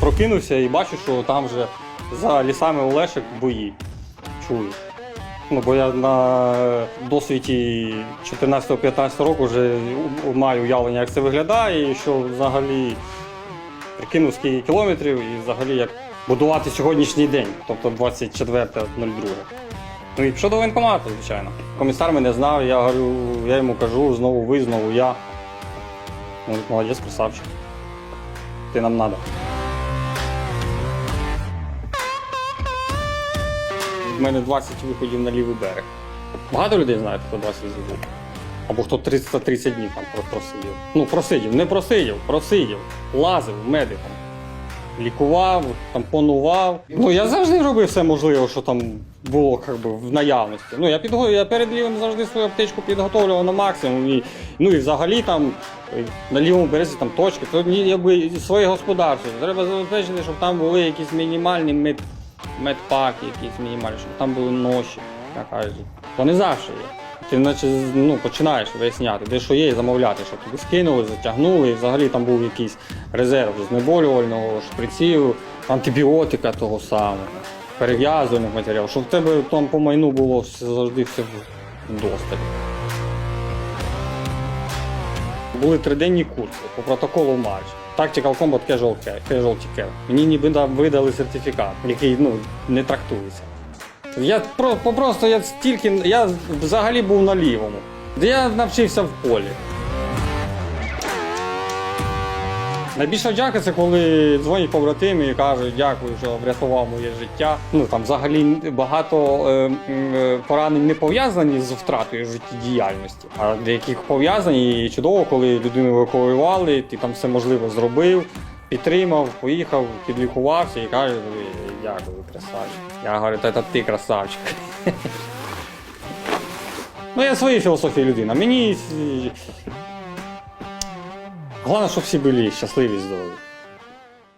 прокинувся і бачу, що там вже за лісами Олешек бої. Чую. Ну, бо я на досвіді 14-15 року вже маю уявлення, як це виглядає, і що взагалі прикинув скільки кілометрів і взагалі як будувати сьогоднішній день, тобто 24.02. Ну і пішов до воєнкомату, звичайно. Комісар мене знав, я говорю, я йому кажу, знову ви, знову я. Ну, молодець, красавчик. Ти нам надо. У мене 20 виходів на лівий берег. Багато людей знають, хто 20 виходів. Або хто 330 днів там просидів. Ну, просидів, не просидів, просидів. Лазив медиком. Лікував, тампонував. Ну, я завжди робив все можливе, що там було як би, в наявності. Ну, я, підго... я перед лівим завжди свою аптечку підготовлював на максимум. І, ну і взагалі там е, на лівому березі там точки, то якби своє господарство. Треба забезпечити, щоб там були якісь мінімальні мед... медпаки, якісь мінімальні, щоб там були ноші. Вони завжди є. Ти наче ну, починаєш виясняти, де що є, і замовляти, щоб тобі скинули, затягнули. І взагалі там був якийсь резерв знеболювального, шприців, антибіотика того самого, перев'язувальних матеріалів, щоб в тебе там по майну було завжди все достатньо. Були триденні курси по протоколу матч, Tactical Combat Casual. Casualty Care. Мені ніби да- видали сертифікат, який ну, не трактується. Я про, просто я стільки. Я взагалі був на лівому. Я навчився в полі. Найбільша дяка це коли дзвонять побратими і кажуть, дякую, що врятував моє життя. Ну там взагалі багато е, е, поранень не пов'язані з втратою життєдіяльності, а деяких пов'язані і чудово, коли людину евакуювали, ти там все можливе зробив, підтримав, поїхав, підлікувався і тобі, дякую, красавчик. Я говорю, це ти красавчик. Ну, я своєї філософії людина. Мені Головне, щоб всі були щасливі і здорові.